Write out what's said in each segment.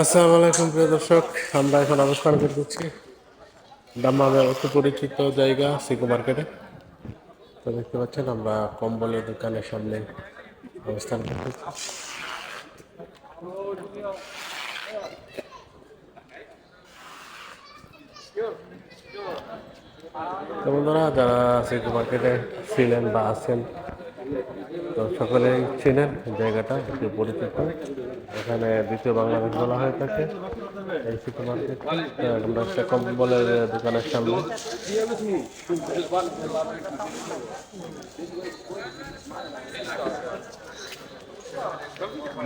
আসসালামু আলাইকুম প্রিয় দর্শক। আমরা এখন অবস্থান করতেছি দাম্মামের অতি পরিচিত জায়গা সিকো মার্কেটে। তো দেখতে পাচ্ছেন, আমরা কম্বলের দোকানের সামনে অবস্থান করতেছি তো বন্ধুরা, যারা সিকো মার্কেটে ছিলেন বা আছেন তো সকলেই চিনেন জায়গাটা একটু পরিচিত। এখানে দ্বিতীয় বাংলাদেশ বলা হয়ে থাকে। এই সিটি মার্কেট আমরা একটা কম্বলের দোকানের সামনে।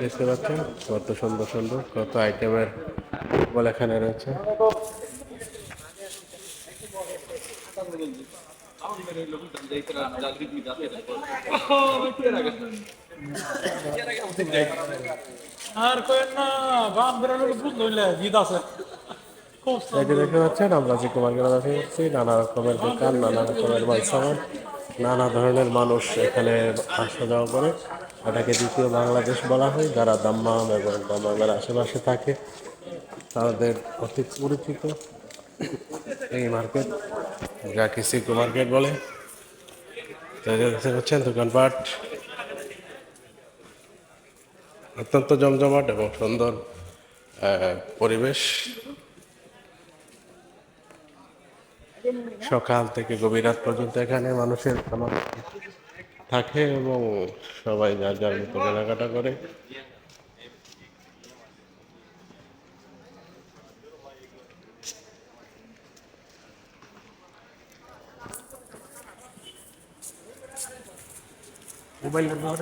দেখতে পাচ্ছেন কত সুন্দর সুন্দর, কত আইটেমের কম্বল এখানে রয়েছে। নানা রকমের দোকান, নানা রকমের নানা ধরনের মানুষ এখানে আসা যাওয়া করে। এটাকে দ্বিতীয় বাংলাদেশ বলা হয়, যারা দাম্মাম এবং দাম্মামের আশেপাশে থাকে, তাদের অতি পরিচিত এই মার্কেট। যাকে সিকো মার্কেট বলে। পাচ্ছেন দোকানপাট অত্যন্ত জমজমাট এবং সুন্দর পরিবেশ। সকাল থেকে গভীর রাত পর্যন্ত এখানে মানুষের থাকে এবং সবাই যার যার মতো কেনাকাটা করে। মোবাইল নাম্বার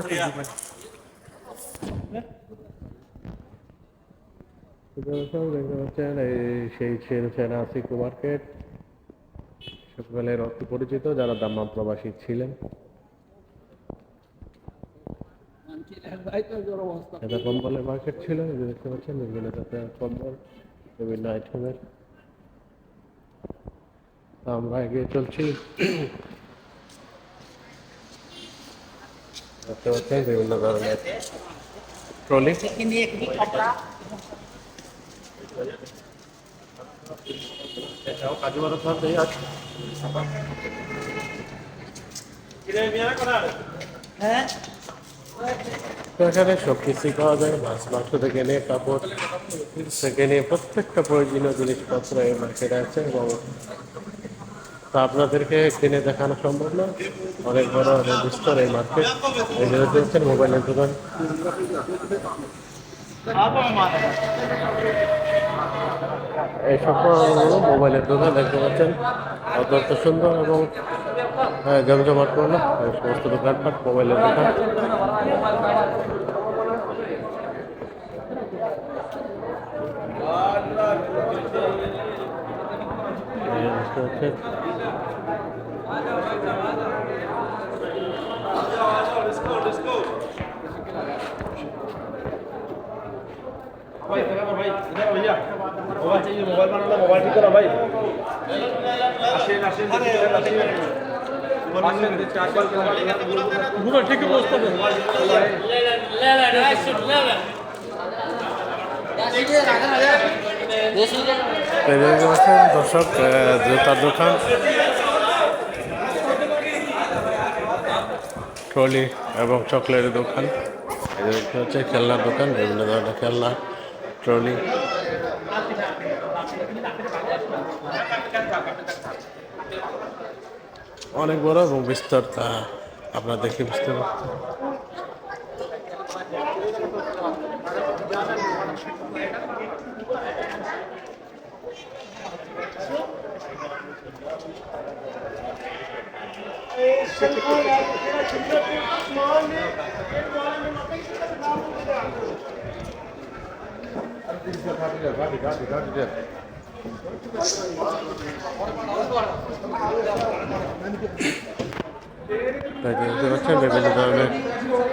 দেখতে পাচ্ছেন এই সেই সেনা সিকো মার্কেট সকলের অতি পরিচিত যারা দাম্মাম প্রবাসী ছিলেন। এটা কম্বলের মার্কেট ছিল দেখতে পাচ্ছেন বিভিন্ন জাতের কম্বল বিভিন্ন আইটেমের আমরা এগিয়ে চলছি। দেখতে পাচ্ছেন বিভিন্ন ধরনের। ট্রলি? কাজু বারো খান আছে। তো এখানে সব কিছুই পাওয়া যায়। মাছ মাংস থেকে নিয়ে কাপড় থেকে নিয়ে প্রত্যেকটা প্রয়োজনীয় জিনিসপত্র এই মার্কেটে আছে এবং তা আপনাদেরকে কিনে দেখানো সম্ভব না। অনেক বড় বিস্তর এই মার্কেট দেখতে মোবাইলের দোকান। এই সকল মোবাইলের দোকান দেখতে পাচ্ছেন। অত্যন্ত সুন্দর এবং হ্যাঁ, জমজমাটপূর্ণ এই সমস্ত দোকানপাট মোবাইলের দোকান। দর্শক জুতার দোকান ট্রলি এবং চকলেটের দোকান। এদের হচ্ছে খেলনার দোকান, বিভিন্ন ধরনের খেলনা, ট্রলি। অনেক বড় এবং বিস্তর তা আপনারা দেখে বুঝতে পারছেন। তাই যে দেখতে পাচ্ছেন বিভিন্ন ধরনের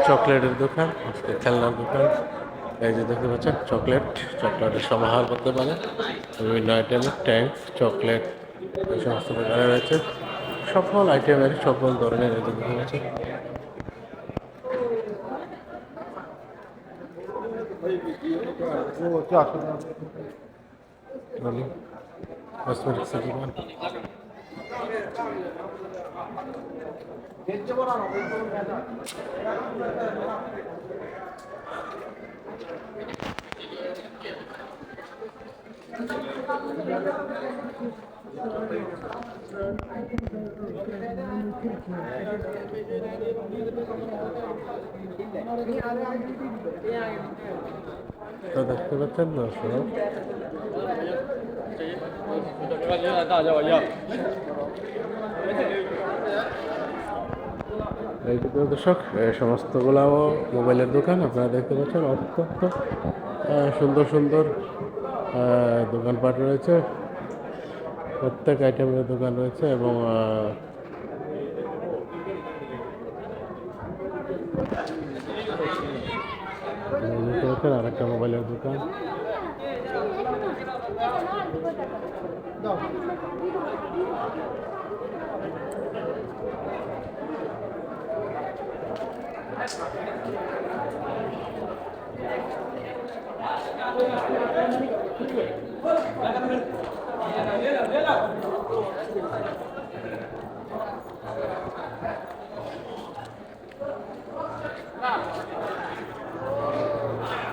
চকলেটের দোকান খেলনার দোকান। এই যে দেখতে পাচ্ছেন, চকলেট, চকলেটের সমাহার করতে পারে বিভিন্ন আইটেমের ট্যাঙ্ক, চকলেট, এই সমস্ত প্রকারের রয়েছে। সকল আইটেমের সকল ধরনের এই যে দেখতে পাচ্ছেন বলি কসমেটিক্সের দোকান দেখতে পাচ্ছেন দর্শক। এই যে দর্শক মোবাইলের দোকান, আপনারা দেখতে পাচ্ছেন অত্যন্ত সুন্দর সুন্দর দোকানপাট রয়েছে। প্রত্যেক আইটেমের দোকান রয়েছে এবং এই দেখতে পাচ্ছেন আরেকটা মোবাইলের দোকান।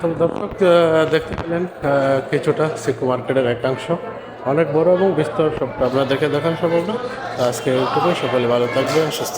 তো দর্শক দেখতে পেলেন কিছুটা সিকো মার্কেটের একাংশ। অনেক বড় এবং বিস্তর সবটা আপনারা দেখে দেখান সম্ভব না। আজকে সকলে ভালো থাকবে সুস্থ